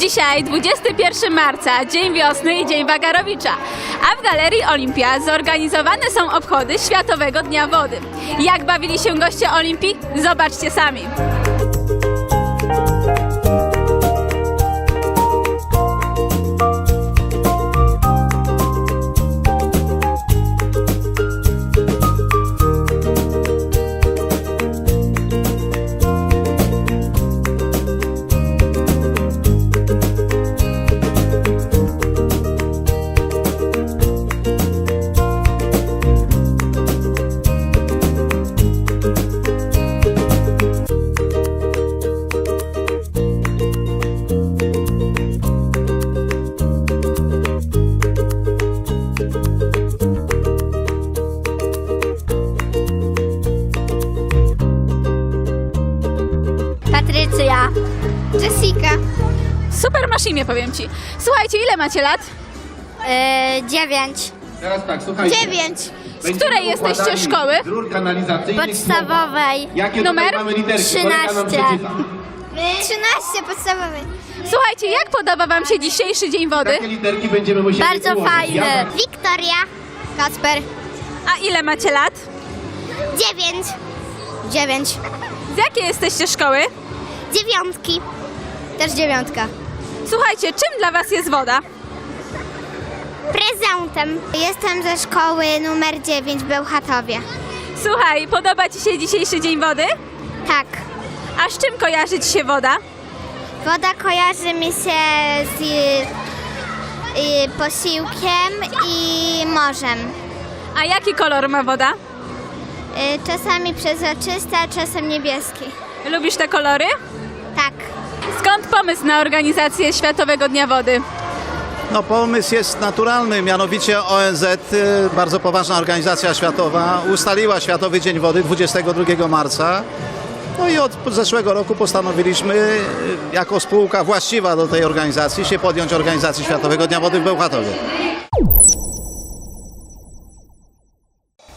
Dzisiaj 21 marca, Dzień Wiosny i Dzień Wagarowicza, a w Galerii Olimpia zorganizowane są obchody Światowego Dnia Wody. Jak bawili się goście Olimpii? Zobaczcie sami. Masz imię, powiem Ci. Słuchajcie, ile macie lat? Yy, dziewięć. Teraz tak, słuchajcie. Dziewięć. Będziemy której jesteście szkoły? Rur kanalizacyjnych Podstawowej. Jakie Numer? mamy literki? Kolega nam 13. przeczyta. Trzynaście podstawowej. Słuchajcie, jak podoba Wam się dzisiejszy Dzień Wody? Jakie literki będziemy musieli Bardzo ułożyć? fajny. Jaka? Wiktoria. Kacper. A ile macie lat? Dziewięć. Dziewięć. Z jakiej jesteście szkoły? Dziewiątki. Też dziewiątka. Słuchajcie, czym dla Was jest woda? Prezentem. Jestem ze szkoły numer 9 w Bełchatowie. Słuchaj, podoba Ci się dzisiejszy Dzień Wody? Tak. A z czym kojarzy Ci się woda? Woda kojarzy mi się z y, y, posiłkiem i morzem. A jaki kolor ma woda? Y, czasami przezroczysty, a czasem niebieski. Lubisz te kolory? Tak. Skąd pomysł na organizację Światowego Dnia Wody? No pomysł jest naturalny, mianowicie ONZ, y, bardzo poważna organizacja światowa, ustaliła Światowy Dzień Wody 22 marca. No i od zeszłego roku postanowiliśmy, y, jako spółka właściwa do tej organizacji, się podjąć organizacji Światowego Dnia Wody w Bełchatowie.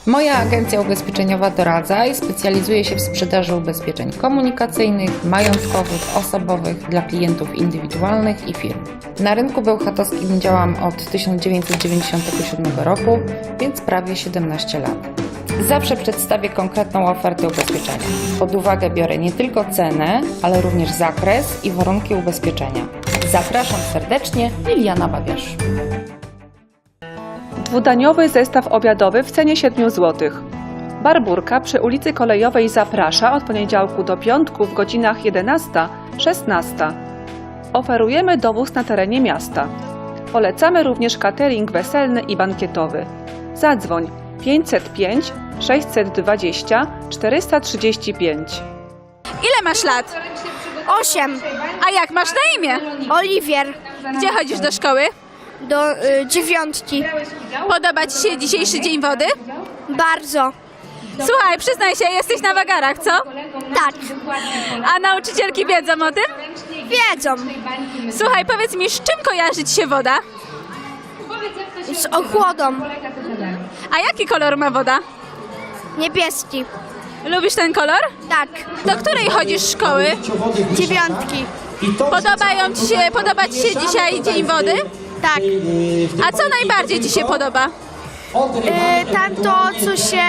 Moja agencja ubezpieczeniowa doradza i specjalizuje się w sprzedaży ubezpieczeń komunikacyjnych, majątkowych, osobowych dla klientów indywidualnych i firm. Na rynku bełchatowskim działam od 1997 roku, więc prawie 17 lat. Zawsze przedstawię konkretną ofertę ubezpieczenia. Pod uwagę biorę nie tylko cenę, ale również zakres i warunki ubezpieczenia. Zapraszam serdecznie, Liliana Babiarz. Dwudaniowy zestaw obiadowy w cenie 7 zł. Barburka przy ulicy Kolejowej zaprasza od poniedziałku do piątku w godzinach 11-16. Oferujemy dowóz na terenie miasta. Polecamy również catering weselny i bankietowy. Zadzwoń 505 620 435. Ile masz lat? Osiem. A jak masz na imię? Oliwier. Gdzie chodzisz do szkoły? Do y, dziewiątki. Podoba Ci się dzisiejszy Dzień Wody? Bardzo. Słuchaj, przyznaj się, jesteś na wagarach, co? Tak. A nauczycielki wiedzą o tym? Wiedzą. Słuchaj, powiedz mi, z czym kojarzy Ci się woda? Z ochłodą. A jaki kolor ma woda? Niebieski. Lubisz ten kolor? Tak. Do której chodzisz szkoły? Dziewiątki. Podobają ci się, podoba Ci się dzisiaj Dzień Wody? Tak. A co najbardziej Ci się podoba? Y, tam to, co się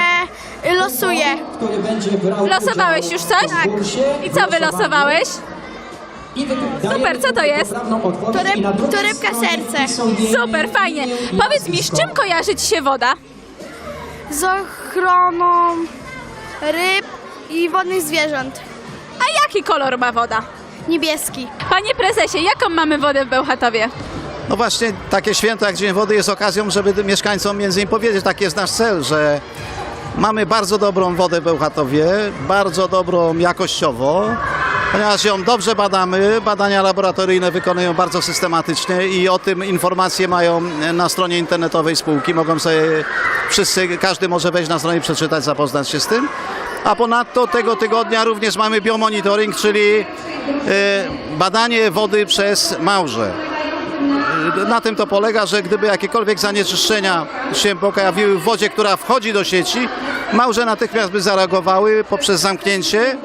losuje. Losowałeś już coś? Tak. I co wylosowałeś? Super, co to jest? Toryb, torebka serce. Super, fajnie. Powiedz mi, z czym kojarzy Ci się woda? Z ochroną ryb i wodnych zwierząt. A jaki kolor ma woda? Niebieski. Panie prezesie, jaką mamy wodę w Bełchatowie? No właśnie takie święto jak Dzień Wody jest okazją, żeby mieszkańcom między innymi powiedzieć, taki jest nasz cel, że mamy bardzo dobrą wodę w Bełchatowie, bardzo dobrą jakościowo, ponieważ ją dobrze badamy, badania laboratoryjne wykonują bardzo systematycznie i o tym informacje mają na stronie internetowej spółki, mogą sobie wszyscy, każdy może wejść na stronę i przeczytać, zapoznać się z tym. A ponadto tego tygodnia również mamy biomonitoring, czyli e, badanie wody przez małże. Na tym to polega, że gdyby jakiekolwiek zanieczyszczenia się pojawiły w wodzie, która wchodzi do sieci, małże natychmiast by zareagowały poprzez zamknięcie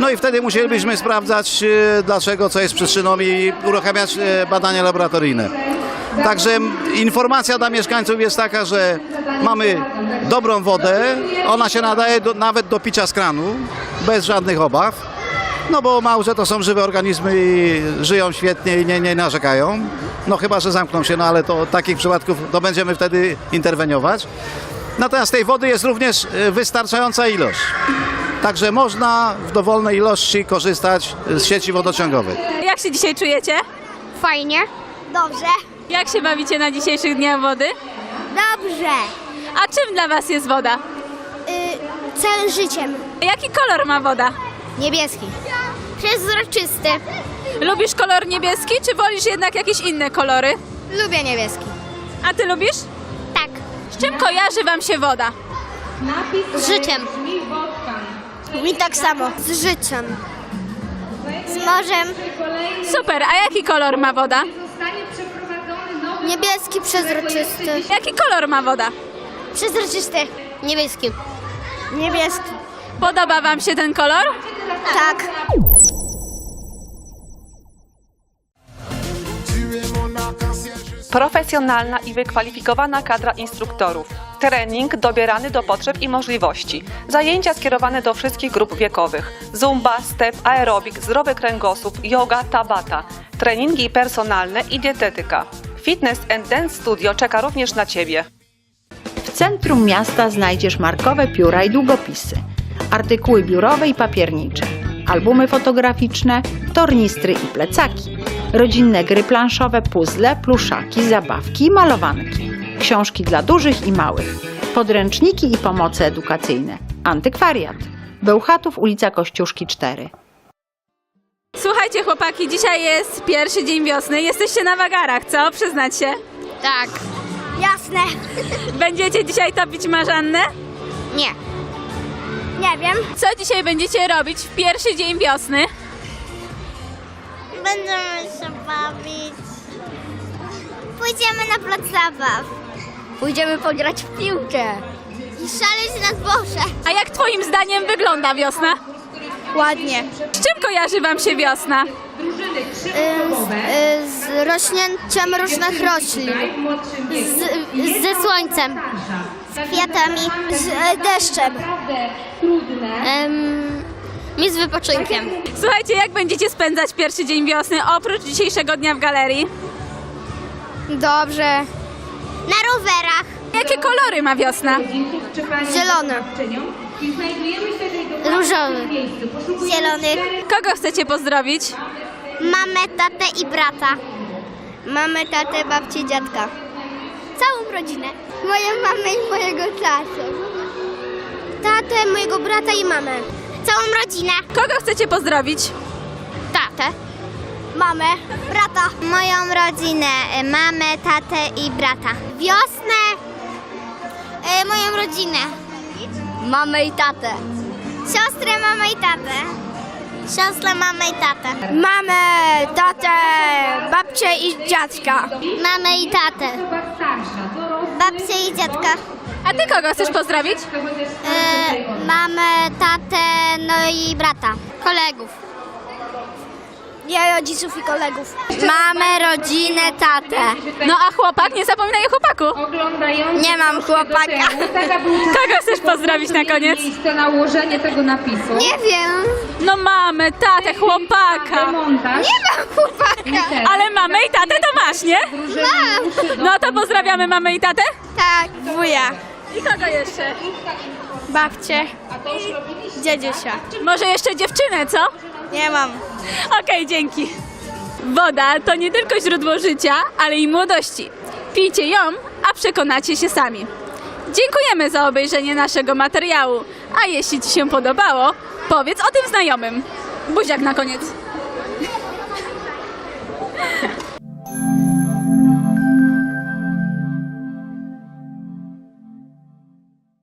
No i wtedy musielibyśmy sprawdzać, e, dlaczego, co jest przyczyną i uruchamiać e, badania laboratoryjne. Także informacja dla mieszkańców jest taka, że mamy dobrą wodę, ona się nadaje do, nawet do picia z kranu, bez żadnych obaw. No bo małże to są żywe organizmy i żyją świetnie i nie, nie narzekają. No chyba, że zamkną się, no ale to takich przypadków to będziemy wtedy interweniować. Natomiast tej wody jest również e, wystarczająca ilość. Także można w dowolnej ilości korzystać z sieci wodociągowej. Jak się dzisiaj czujecie? Fajnie. Dobrze. Jak się bawicie na dzisiejszych Dniach Wody? Dobrze. A czym dla Was jest woda? Y, całym życiem. Jaki kolor ma woda? Niebieski. Przezroczysty. Lubisz kolor niebieski, czy wolisz jednak jakieś inne kolory? Lubię niebieski. A Ty lubisz? Tak. Z czym kojarzy Wam się woda? Z życiem. Mi tak samo. Z życiem. Z morzem. Super, a jaki kolor ma woda? Niebieski, przezroczysty. Jaki kolor ma woda? Przezroczysty. Niebieski. Niebieski. Podoba Wam się ten kolor? Tak. Profesjonalna i wykwalifikowana kadra instruktorów. Trening dobierany do potrzeb i możliwości. Zajęcia skierowane do wszystkich grup wiekowych. Zumba, step, aerobik, zdrowy kręgosłup, yoga, tabata. Treningi personalne i dietetyka. Fitness and Dance Studio czeka również na Ciebie. W centrum miasta znajdziesz markowe pióra i długopisy, artykuły biurowe i papiernicze, albumy fotograficzne, tornistry i plecaki, rodzinne gry planszowe, puzzle, pluszaki, zabawki i malowanki, książki dla dużych i małych, podręczniki i pomoce edukacyjne, antykwariat. Bełchatów, ulica Kościuszki 4. Słuchajcie chłopaki, dzisiaj jest pierwszy dzień wiosny, jesteście na wagarach, co? Przyznać się. Tak. Jasne. Będziecie dzisiaj topić marzannę? Nie. Nie wiem. Co dzisiaj będziecie robić w pierwszy dzień wiosny? Będziemy się bawić. Pójdziemy na plac zabaw. Pójdziemy pograć w piłkę. I szaleć na dworze. A jak twoim zdaniem wygląda wiosna? Ładnie. Z czym kojarzy wam się wiosna? z rośnięciem różnych roślin. Z, ze słońcem. Z kwiatami. Z e, deszczem. Um, mi z wypoczynkiem. Słuchajcie, jak będziecie spędzać pierwszy dzień wiosny oprócz dzisiejszego dnia w galerii? Dobrze. Na rowerach. Jakie kolory ma wiosna? Zielony. Różowy. Zielony. Kogo chcecie pozdrowić? Mamę, tatę i brata. Mamę, tatę, babcię, dziadka. Całą rodzinę. Moją mamę i mojego tatę. Tatę, mojego brata i mamę. Całą rodzinę. Kogo chcecie pozdrowić? Tatę. Mamę, brata. Moją rodzinę, e, mamę, tatę i brata. Wiosnę. E, moją rodzinę. Mamę i tatę. Siostrę, mamę i tatę. Siostrę, mamę i tatę. Mamę, tatę, babcię i dziadka. Mamę i tatę. Babcię i dziadka. A ty kogo chcesz pozdrowić? E, mamę, tatę, no i brata. Kolegów. Ja rodziców i kolegów. Mamy rodzinę, tatę. No a chłopak? Nie zapominaj o chłopaku. Nie mam chłopaka. Kogo chcesz pozdrowić na koniec? miejsce na ułożenie tego napisu. Nie wiem. No mamy, tatę, chłopaka. Nie mam chłopaka. Ale mamę i tatę to masz, nie? Mam. No to pozdrawiamy mamę i tatę. Tak, wuja. I kogo jeszcze? Babcie. Dziedziusia. Może jeszcze dziewczynę, co? Nie mam. Okej, dzięki. Woda to nie tylko źródło życia, ale i młodości. Pijcie ją, a przekonacie się sami. Dziękujemy za obejrzenie naszego materiału. A jeśli Ci się podobało, powiedz o tym znajomym. Buziak na koniec.